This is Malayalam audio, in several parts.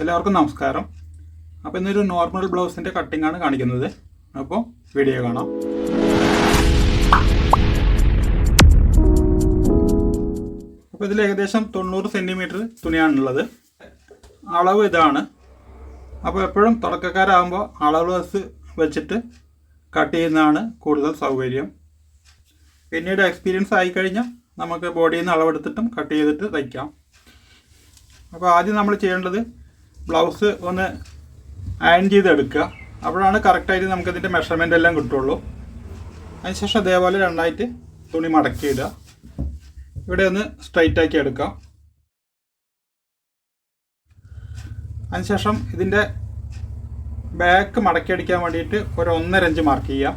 എല്ലാവർക്കും നമസ്കാരം. അപ്പോൾ ഇന്നൊരു നോർമൽ ബ്ലൗസിന്റെ കട്ടിംഗ് ആണ് കാണിക്കുന്നത്. അപ്പോൾ വീഡിയോ കാണാം. അപ്പോൾ ഇതിൽ ഏകദേശം തൊണ്ണൂറ് സെന്റിമീറ്റർ തുണിയാണുള്ളത് അളവ് ഇതാണ്. അപ്പോൾ എപ്പോഴും തുടക്കക്കാരാകുമ്പോൾ അളവ് ബസ് വെച്ചിട്ട് കട്ട് ചെയ്യുന്നതാണ് കൂടുതൽ സൗകര്യം. പിന്നീട് എക്സ്പീരിയൻസ് ആയിക്കഴിഞ്ഞാൽ നമുക്ക് ബോഡിയിൽ നിന്ന് അളവെടുത്തിട്ടും കട്ട് ചെയ്തിട്ട് തയ്ക്കാം. അപ്പോൾ ആദ്യം നമ്മൾ ചെയ്യേണ്ടത് ബ്ലൗസ് ഒന്ന് അയൺ ചെയ്തെടുക്കുക. അപ്പോഴാണ് കറക്റ്റായിട്ട് നമുക്കതിന്റെ മെഷർമെന്റ് എല്ലാം കിട്ടുള്ളൂ. അതിനുശേഷം അതേപോലെ രണ്ടായിട്ട് തുണി മടക്കി ഇടുക ഇവിടെ ഒന്ന് സ്ട്രൈറ്റ് ആക്കി എടുക്കാം. അതിനുശേഷം ഇതിന്റെ ബാക്ക് മടക്കി അടിക്കാൻ വേണ്ടിയിട്ട് ഒരു ഒന്നര ഇഞ്ച് മാർക്ക് ചെയ്യാം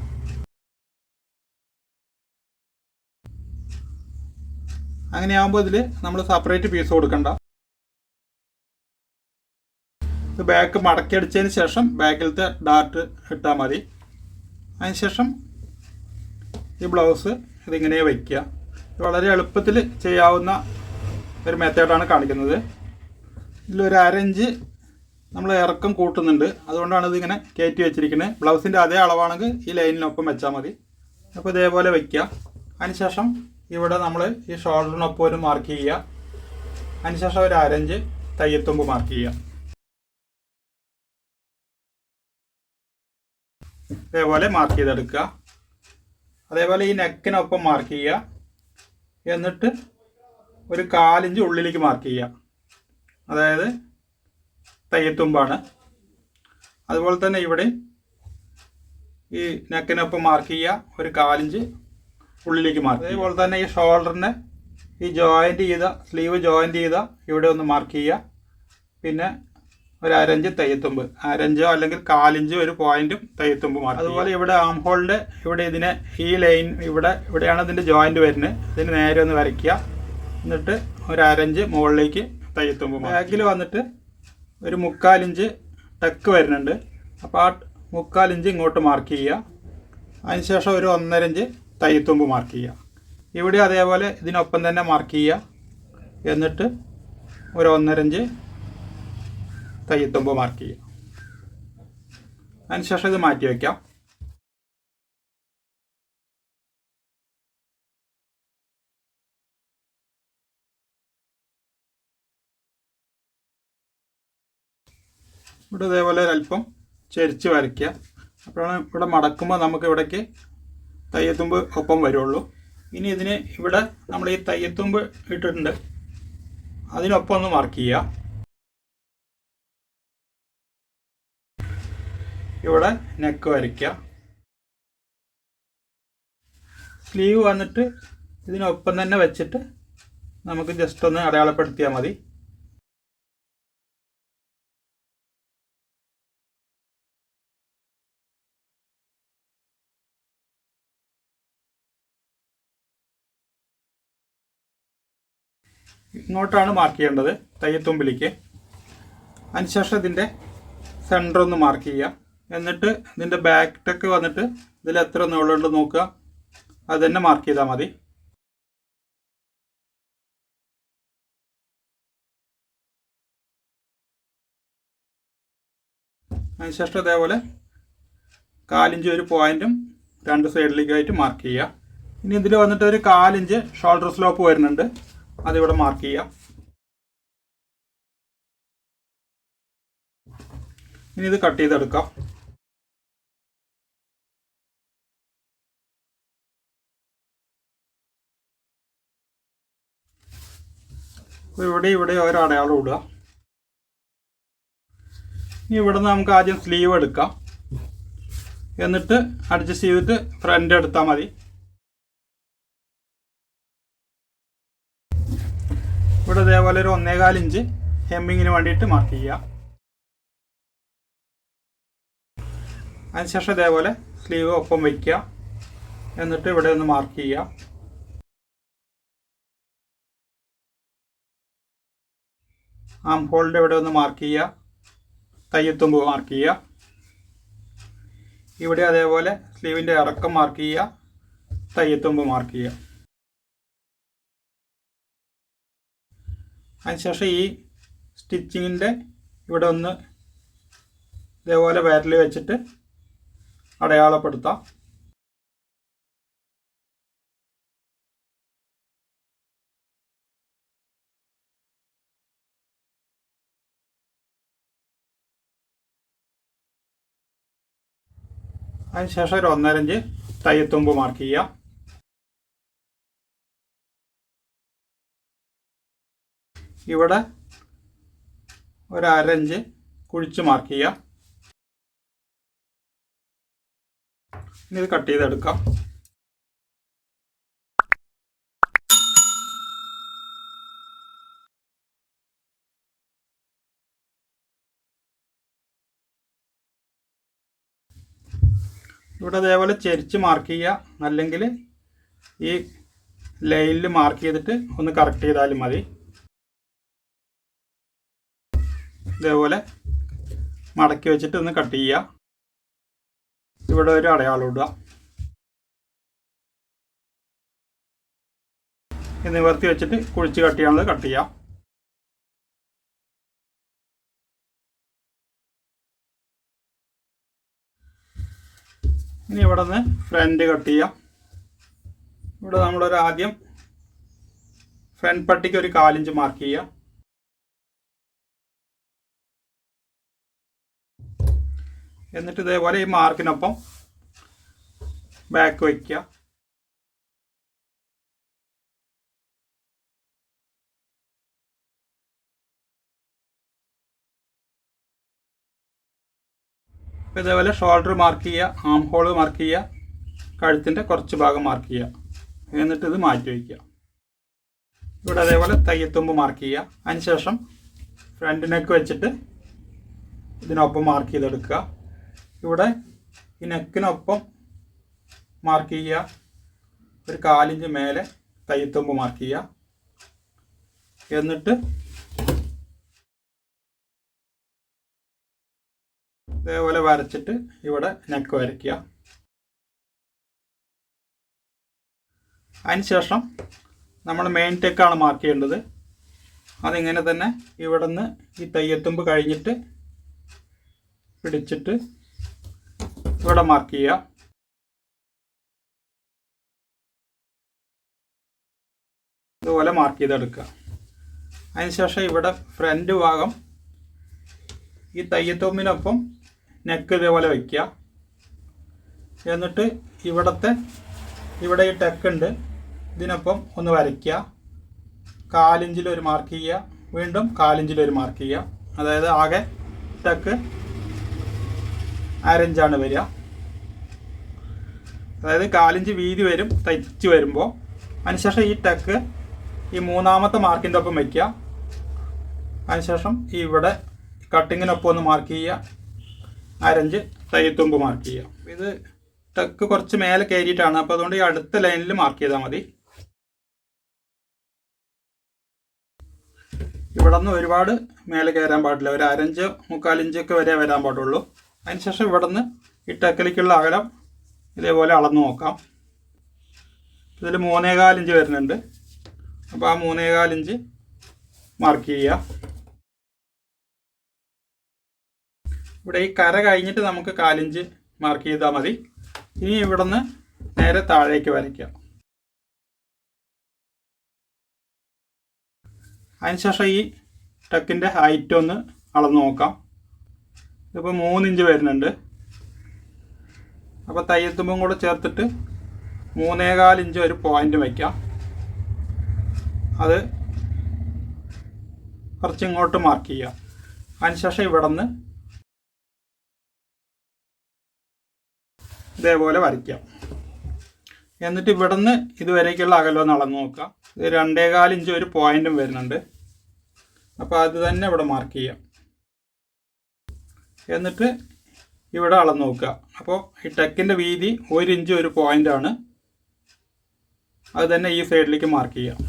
അങ്ങനെയാകുമ്പോൾ ഇതിൽ നമ്മൾ സെപ്പറേറ്റ് പീസ് കൊടുക്കണ്ട. ഇത് ബാക്ക് മടക്കി അടിച്ചതിന് ശേഷം ബാക്കിലത്തെ ഡാർട്ട് ഇട്ടാൽ മതി. അതിനുശേഷം ഈ ബ്ലൗസ് ഇതിങ്ങനെ വയ്ക്കുക വളരെ എളുപ്പത്തിൽ ചെയ്യാവുന്ന ഒരു മെത്തേഡാണ് കാണിക്കുന്നത്. ഇതിലൊരു അരഞ്ച് നമ്മൾ ഇറക്കം കൂട്ടുന്നുണ്ട്. അതുകൊണ്ടാണ് ഇതിങ്ങനെ കയറ്റി വെച്ചിരിക്കുന്നത്. ബ്ലൗസിന്റെ അതേ അളവാണെങ്കിൽ ഈ ലൈനിനൊപ്പം വെച്ചാൽ മതി. അപ്പോൾ ഇതേപോലെ വയ്ക്കുക അതിനുശേഷം ഇവിടെ നമ്മൾ ഈ ഷോൾഡറിനൊപ്പം ഒരു മാർക്ക് ചെയ്യുക. അതിനുശേഷം ഒരു അരഞ്ച് തയ്യത്തുമ്പ് മാർക്ക് ചെയ്യുക. അതേപോലെ മാർക്ക് ചെയ്തെടുക്കുക. അതേപോലെ ഈ നെക്കിനൊപ്പം മാർക്ക് ചെയ്യുക. എന്നിട്ട് ഒരു കാലിഞ്ച് ഉള്ളിലേക്ക് മാർക്ക് ചെയ്യുക. അതായത് തയ്യത്തുമ്പാണ്. അതുപോലെ തന്നെ ഇവിടെ ഈ നെക്കിനൊപ്പം മാർക്ക് ചെയ്യുക. ഒരു കാലിഞ്ച് ഉള്ളിലേക്ക് മാർക്ക് അതേപോലെ തന്നെ ഈ ഷോൾഡറിനെ ഈ ജോയിന്റ് ചെയ്ത സ്ലീവ് ജോയിന്റ് ചെയ്ത ഇവിടെ ഒന്ന് മാർക്ക് ചെയ്യുക. പിന്നെ ഒരു അരഞ്ച് തയ്യത്തുമ്പ്. അരഞ്ചോ അല്ലെങ്കിൽ കാലിഞ്ചോ ഒരു പോയിന്റും തയ്യത്തുമ്പ് മാറും അതുപോലെ ഇവിടെ ആം ഹോളിന്റെ ഇവിടെ ഇതിനെ ഈ ലൈൻ ഇവിടെ ഇവിടെയാണ് ഇതിന്റെ ജോയിന്റ് വരുന്നത്. ഇതിന് നേരെ ഒന്ന് വരയ്ക്കുക. എന്നിട്ട് ഒരു അരഞ്ച് മുകളിലേക്ക് തയ്യത്തുമ്പ് ബാക്കിൽ വന്നിട്ട് ഒരു മുക്കാലിഞ്ച് ടക്ക് വരുന്നുണ്ട്. അപ്പോൾ ആ മുക്കാലിഞ്ച് ഇങ്ങോട്ട് മാർക്ക് ചെയ്യുക. അതിനുശേഷം ഒരു ഒന്നരഞ്ച് തയ്യത്തുമ്പ് മാർക്ക് ചെയ്യുക. ഇവിടെ അതേപോലെ ഇതിനൊപ്പം തന്നെ മാർക്ക് ചെയ്യുക. എന്നിട്ട് ഒരു ഒന്നരഞ്ച് തയ്യത്തുമ്പ് മാർക്ക് ചെയ്യുക. അതിനുശേഷം ഇത് മാറ്റി വയ്ക്കാം ഇവിടെ ഇതേപോലെ ഒരല്പം ചെരിച്ച് വരയ്ക്കുക. അപ്പോഴാണ് ഇവിടെ മടക്കുമ്പോൾ നമുക്ക് ഇവിടേക്ക് തയ്യത്തുമ്പ് ഒപ്പം വരുള്ളൂ. ഇനി ഇതിന് ഇവിടെ നമ്മൾ ഈ തയ്യത്തുമ്പ് ഇട്ടിട്ടുണ്ട്. അതിനൊപ്പം ഒന്ന് മാർക്ക് ചെയ്യുക. ഇവിടെ നെക്ക് വരയ്ക്കുക. സ്ലീവ് വന്നിട്ട് ഇതിനൊപ്പം തന്നെ വെച്ചിട്ട് നമുക്ക് ജസ്റ്റ് ഒന്ന് അടയാളപ്പെടുത്തിയാൽ മതി. ഇങ്ങോട്ടാണ് മാർക്ക് ചെയ്യേണ്ടത് തയ്യത്തുമ്പിലേക്ക് അതിനുശേഷം ഇതിന്റെ സെന്റർ ഒന്ന് മാർക്ക് ചെയ്യുക. എന്നിട്ട് ഇതിന്റെ ബാക്ക് ടെക്ക് വന്നിട്ട് ഇതിൽ എത്ര നീളമുണ്ട് നോക്കുക. അത് തന്നെ മാർക്ക് ചെയ്താൽ മതി. അതിനുശേഷം അതേപോലെ കാലിഞ്ച് ഒരു പോയിന്റും രണ്ട് സൈഡിലേക്കായിട്ട് മാർക്ക് ചെയ്യുക. ഇനി ഇതിൽ വന്നിട്ട് ഒരു കാലിഞ്ച് ഷോൾഡർ സ്ലോപ്പ് വരുന്നുണ്ട്. അതിവിടെ മാർക്ക് ചെയ്യുക. ഇനി ഇത് കട്ട് ചെയ്തെടുക്കാം. ഇവിടെ ഇവിടെ ഒരു അടയാളം ഇടുക. ഇനി ഇവിടെ നിന്ന് നമുക്ക് ആദ്യം സ്ലീവ് എടുക്കാം. എന്നിട്ട് അഡ്ജസ്റ്റ് ചെയ്തിട്ട് ഫ്രണ്ട് എടുത്താൽ മതി. ഇവിടെ ഇതേപോലെ ഒരു ഒന്നേകാൽ ഇഞ്ച് ഹെമ്മിങ്ങിന് വേണ്ടിയിട്ട് മാർക്ക് ചെയ്യുക. അതിനുശേഷം ഇതേപോലെ സ്ലീവ് ഒപ്പം വയ്ക്കുക എന്നിട്ട് ഇവിടെ ഒന്ന് മാർക്ക് ചെയ്യുക. ആം ഹോളിന്റെ ഇവിടെ ഒന്ന് മാർക്ക് ചെയ്യുക. തയ്യത്തുമ്പ് മാർക്ക് ചെയ്യുക. ഇവിടെ അതേപോലെ സ്ലീവിന്റെ ഇറക്കം മാർക്ക് ചെയ്യുക. തയ്യത്തുമ്പ് മാർക്ക് ചെയ്യുക. അതിനുശേഷം ഈ സ്റ്റിച്ചിങ്ങിന്റെ ഇവിടെ ഒന്ന് ഇതേപോലെ വയറിൽ വെച്ചിട്ട് അടയാളപ്പെടുത്താം. അതിനുശേഷം ഒരു ഒന്നരഞ്ച് തയ്യത്തുമ്പ് മാർക്ക് ചെയ്യാം ഇവിടെ ഒരു അരഞ്ച് കുഴിച്ച് മാർക്ക് ചെയ്യാം ഇനി ഇത് കട്ട് ചെയ്തെടുക്കാം. ഇവിടെ അതേപോലെ ചെരിച്ച് മാർക്ക് ചെയ്യുക. അല്ലെങ്കിൽ ഈ ലൈനിൽ മാർക്ക് ചെയ്തിട്ട് ഒന്ന് കറക്റ്റ് ചെയ്താലും മതി. ഇതേപോലെ മടക്കി വെച്ചിട്ട് ഒന്ന് കട്ട് ചെയ്യുക. ഇവിടെ ഒരു അടയാളം ഇടുക. ഇത് നിവർത്തി വെച്ചിട്ട് കുഴിച്ച് കട്ട് ചെയ്യാനുള്ളത് കട്ട് ചെയ്യാം. ഇനി ഇവിടെ നിന്ന് ഫ്രണ്ട് കട്ട് ചെയ്യാം. ഇവിടെ നമ്മളൊരു ആദ്യം ഫ്രണ്ട് പട്ടിക്ക് ഒരു കാലിഞ്ച് മാർക്ക് ചെയ്യാം. എന്നിട്ട് ഇതേപോലെ ഈ മാർക്കിനൊപ്പം ബാക്ക് വയ്ക്കുക അപ്പോൾ ഇതേപോലെ ഷോൾഡർ മാർക്ക് ചെയ്യുക ആം ഹോൾ മാർക്ക് ചെയ്യുക കഴുത്തിന്റെ കുറച്ച് ഭാഗം മാർക്ക് ചെയ്യുക. എന്നിട്ട് ഇത് മാറ്റി വയ്ക്കുക ഇവിടെ അതേപോലെ തയ്യത്തുമ്പ് മാർക്ക് ചെയ്യുക. അതിനുശേഷം ഫ്രണ്ട് നെക്ക് വെച്ചിട്ട് ഇതിനൊപ്പം മാർക്ക് ചെയ്തെടുക്കുക. ഇവിടെ ഈ നെക്കിനൊപ്പം മാർക്ക് ചെയ്യുക. ഒരു കാലിഞ്ച് മേലെ തയ്യത്തുമ്പ് മാർക്ക് ചെയ്യുക. എന്നിട്ട് ഇതേപോലെ വരച്ചിട്ട് ഇവിടെ നെക്ക് വരയ്ക്കുക. അതിനുശേഷം നമ്മൾ മെയിൻ ടെക്കാണ് മാർക്ക് ചെയ്യേണ്ടത്. അതിങ്ങനെ തന്നെ ഇവിടെ നിന്ന് ഈ തയ്യത്തുമ്പ് കഴിഞ്ഞിട്ട് പിടിച്ചിട്ട് ഇവിടെ മാർക്ക് ചെയ്യുക. ഇതുപോലെ മാർക്ക് ചെയ്തെടുക്കുക. അതിനുശേഷം ഇവിടെ ഫ്രണ്ട് ഭാഗം ഈ തയ്യത്തൊമ്പിനൊപ്പം നെക്ക് ഇതേപോലെ വയ്ക്കുക എന്നിട്ട് ഇവിടത്തെ ഇവിടെ ഈ ടെക്ക് ഉണ്ട്. ഇതിനൊപ്പം ഒന്ന് വരയ്ക്കുക. കാലിഞ്ചിലൊരു മാർക്ക് ചെയ്യുക. വീണ്ടും കാലിഞ്ചിലൊരു മാർക്ക് ചെയ്യുക. അതായത് ആകെ ടെക്ക് അരഞ്ചാണ് വരിക. അതായത് കാലിഞ്ച് വീതി വരും തയ്ച്ച് വരുമ്പോൾ അതിനുശേഷം ഈ ടക്ക് ഈ മൂന്നാമത്തെ മാർക്കിന്റെ ഒപ്പം വയ്ക്കുക. അതിനുശേഷം ഇവിടെ കട്ടിങ്ങിനൊപ്പം ഒന്ന് മാർക്ക് ചെയ്യുക. അരഞ്ച് തയ്യത്തുമ്പ് മാർക്ക് ചെയ്യുക. ഇത് ടക്ക് കുറച്ച് മേലെ കയറിയിട്ടാണ്. അപ്പോൾ അതുകൊണ്ട് ഈ അടുത്ത ലൈനിൽ മാർക്ക് ചെയ്താൽ മതി. ഇവിടെ നിന്ന് ഒരുപാട് മേലെ കയറാൻ പാടില്ല. ഒരു അരഞ്ച് മുക്കാലിഞ്ചൊക്കെ വരെ വരാൻ പാടുള്ളൂ. അതിനുശേഷം ഇവിടെ നിന്ന് ഈ ടെക്കലിക്കുള്ള അകലം ഇതേപോലെ അളന്ന് നോക്കാം. ഇതിൽ മൂന്നേകാലിഞ്ച് വരുന്നുണ്ട്. അപ്പോൾ ആ മൂന്നേകാലിഞ്ച് മാർക്ക് ചെയ്യുക. ഇവിടെ ഈ കര കഴിഞ്ഞിട്ട് നമുക്ക് കാലിഞ്ച് മാർക്ക് ചെയ്താൽ മതി. ഇനി ഇവിടെ നിന്ന് നേരെ താഴേക്ക് വരയ്ക്കാം. അതിനുശേഷം ഈ ടക്കിന്റെ ഹൈറ്റ് ഒന്ന് അളന്ന് നോക്കാം. ഇതിപ്പോൾ മൂന്നിഞ്ച് വരുന്നുണ്ട്. അപ്പോൾ തയ്യത്തുമ്പും കൂടെ ചേർത്തിട്ട് മൂന്നേകാൽ ഇഞ്ച് ഒരു പോയിന്റ് വയ്ക്കാം അത് കുറച്ച് ഇങ്ങോട്ട് മാർക്ക് ചെയ്യാം. അതിനുശേഷം ഇവിടെ നിന്ന് ഇതേപോലെ വരയ്ക്കാം. എന്നിട്ട് ഇവിടെ നിന്ന് ഇതുവരേക്കുള്ള അകലം അളന്ന് നോക്കാം. ഇത് രണ്ടേകാൽ ഇഞ്ച് ഒരു പോയിന്റും വരുന്നുണ്ട്. അപ്പോൾ അത് തന്നെ ഇവിടെ മാർക്ക് ചെയ്യാം. എന്നിട്ട് ഇവിടെ അളന്ന് നോക്കുക. അപ്പോൾ ഈ ടെക്കിന്റെ വീതി ഒരു ഇഞ്ച് ഒരു പോയിന്റാണ് അത് തന്നെ ഈ സൈഡിലേക്ക് മാർക്ക് ചെയ്യാം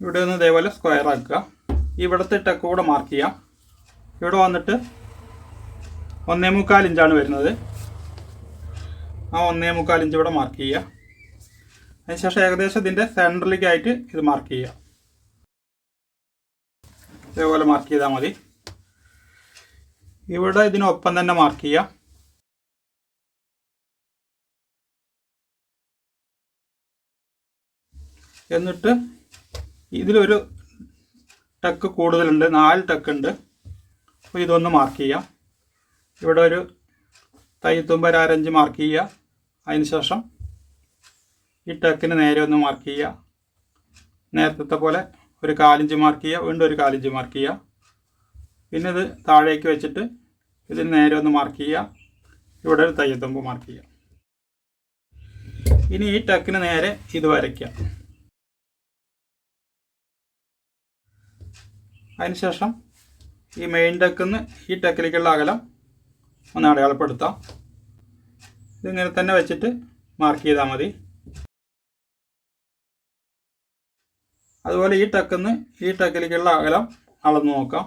ഇവിടെ നിന്ന് ഇതേപോലെ സ്ക്വയർ ആക്കുക. ഇവിടുത്തെ ടെക്ക് കൂടെ മാർക്ക് ചെയ്യാം ഇവിടെ വന്നിട്ട് ഒന്നേ മുക്കാൽ ഇഞ്ചാണ് വരുന്നത്. ആ ഒന്നേ മുക്കാൽ ഇഞ്ച് ഇവിടെ മാർക്ക് ചെയ്യുക. അതിനുശേഷം ഏകദേശം ഇതിന്റെ സെന്ററിലേക്കായിട്ട് ഇത് മാർക്ക് ചെയ്യുക. ഇതേപോലെ മാർക്ക് ചെയ്താൽ മതി. ഇവിടെ ഇതിനൊപ്പം തന്നെ മാർക്ക് ചെയ്യുക. എന്നിട്ട് ഇതിലൊരു ടക്ക് കൂടുതലുണ്ട് നാല് ടക്ക് ഉണ്ട്. അപ്പോൾ ഇതൊന്ന് മാർക്ക് ചെയ്യാം ഇവിടെ ഒരു തയ്യത്തുമ്പ് മാർക്ക് ചെയ്യുക. അതിന് ശേഷം ഈ ടക്കിന് നേരെ ഒന്ന് മാർക്ക് ചെയ്യുക. നേരത്തെ പോലെ ഒരു കാലിഞ്ച് മാർക്ക് ചെയ്യുക വീണ്ടും ഒരു കാലിഞ്ച് മാർക്ക് ചെയ്യുക. പിന്നെ ഇത് താഴേക്ക് വെച്ചിട്ട് ഇതിന് നേരെ ഒന്ന് മാർക്ക് ചെയ്യുക. ഇവിടെ ഒരു തയ്യത്തുമ്പ് മാർക്ക് ചെയ്യുക. ഇനി ഈ ടക്കിന് നേരെ ഇത് വരയ്ക്കുക. അതിനുശേഷം ഈ മെയിൻ ഡെക്കിൽ നിന്ന് ഈ ടെക്കിലേക്കുള്ള അകലം ഒന്ന് അടയാളപ്പെടുത്താം. ഇതിങ്ങനെ തന്നെ വെച്ചിട്ട് മാർക്ക് ചെയ്താൽ മതി. അതുപോലെ ഈ ടക്കിന്ന് ഈ ടക്കിലേക്കുള്ള അകലം അളന്ന് നോക്കാം.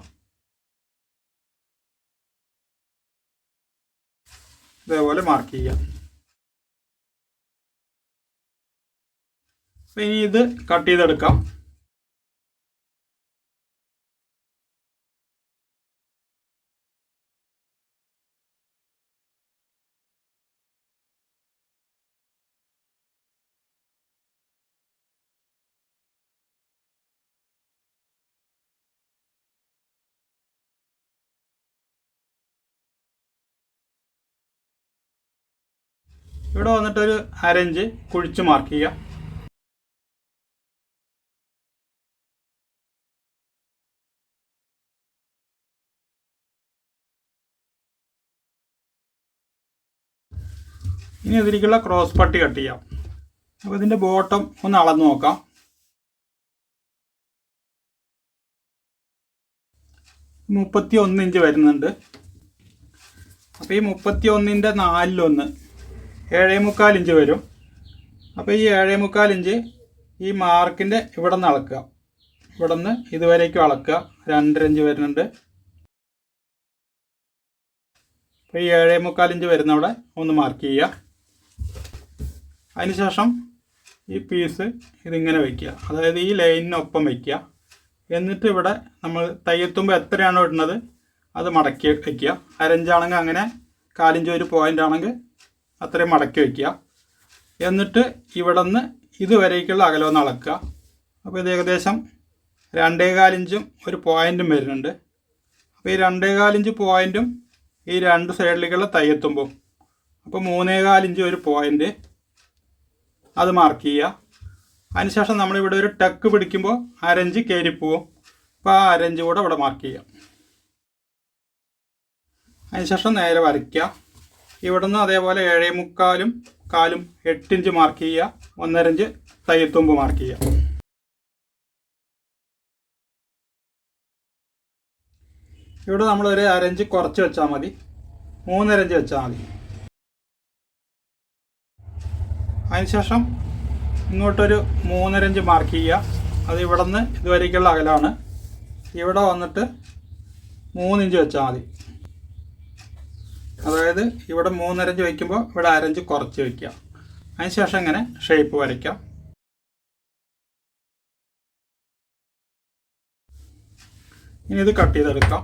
ഇതേപോലെ മാർക്ക് ചെയ്യാം. ഇനി ഇത് കട്ട് ചെയ്തെടുക്കാം. ഇവിടെ വന്നിട്ടൊരു അരഞ്ച് കുഴിച്ച് മാർക്ക് ചെയ്യുക. ഇനി ഇതിലേക്കുള്ള ക്രോസ് പട്ടി കട്ട് ചെയ്യാം. അപ്പോൾ ഇതിന്റെ ബോട്ടം ഒന്ന് അളന്ന് നോക്കാം. മുപ്പത്തി ഒന്ന് ഇഞ്ച് വരുന്നുണ്ട്. അപ്പോൾ ഈ മുപ്പത്തി ഒന്നിന്റെ നാലിലൊന്ന് ഏഴേ മുക്കാൽ ഇഞ്ച് വരും. അപ്പോൾ ഈ ഏഴേ മുക്കാൽ ഇഞ്ച് ഈ മാർക്കിന്റെ ഇവിടെ നിന്ന് അളക്കുക. ഇവിടെ നിന്ന് ഇതുവരേക്കും അളക്കുക. രണ്ടര ഇഞ്ച് വരുന്നുണ്ട്. അപ്പോൾ ഈ ഏഴേ മുക്കാൽ ഇഞ്ച് വരുന്ന അവിടെ ഒന്ന് മാർക്ക് ചെയ്യുക. അതിനുശേഷം ഈ പീസ് ഇതിങ്ങനെ വയ്ക്കുക അതായത് ഈ ലൈനിനൊപ്പം വയ്ക്കുക എന്നിട്ട് ഇവിടെ നമ്മൾ തയ്യത്തുമ്പോൾ എത്രയാണോ ഇടുന്നത് അത് മടക്കി വയ്ക്കുക അരഞ്ചാണെങ്കിൽ അങ്ങനെ കാലിഞ്ച് ഒരു പോയിന്റ് ആണെങ്കിൽ അത്രയും മടക്കി വയ്ക്കുക. എന്നിട്ട് ഇവിടെ നിന്ന് ഇതുവരേക്കുള്ള അകലം അളക്കുക. അപ്പോൾ ഇത് ഏകദേശം രണ്ടേകാലിഞ്ചും ഒരു പോയിന്റും വരുന്നുണ്ട്. അപ്പോൾ ഈ രണ്ടേകാലിഞ്ച് പോയിന്റും ഈ രണ്ട് സൈഡിലേക്കുള്ള തയ്യെത്തുമ്പോൾ അപ്പോൾ മൂന്നേകാലിഞ്ച് ഒരു പോയിന്റ് അത് മാർക്ക് ചെയ്യുക. അതിനുശേഷം നമ്മളിവിടെ ഒരു ടക്ക് പിടിക്കുമ്പോൾ അരഞ്ച് കയറിപ്പോവും. അപ്പോൾ ആ അരഞ്ച് കൂടെ ഇവിടെ മാർക്ക് ചെയ്യാം അതിനുശേഷം നേരെ വരയ്ക്കുക. ഇവിടുന്ന് അതേപോലെ ഏഴേ മുക്കാലും കാലും എട്ടിഞ്ച് മാർക്ക് ചെയ്യുക. ഒന്നരഞ്ച് തയ്യത്തുമ്പ് മാർക്ക് ചെയ്യുക. ഇവിടെ നമ്മളൊരു അരഞ്ച് കുറച്ച് വെച്ചാൽ മതി. മൂന്നരഞ്ച് വെച്ചാൽ മതി. അതിനുശേഷം ഇങ്ങോട്ടൊരു മൂന്നരഞ്ച് മാർക്ക് ചെയ്യുക. അത് ഇവിടെ നിന്ന് ഇതുവരേക്കുള്ള അകലാണ്. ഇവിടെ വന്നിട്ട് മൂന്നിഞ്ച് വെച്ചാൽ മതി. അതായത് ഇവിടെ മൂന്നരഞ്ച് വയ്ക്കുമ്പോൾ ഇവിടെ അരഞ്ച് കുറച്ച് വയ്ക്കുക. അതിനുശേഷം ഇങ്ങനെ ഷേപ്പ് വരയ്ക്കാം ഇനി ഇത് കട്ട് ചെയ്തെടുക്കാം.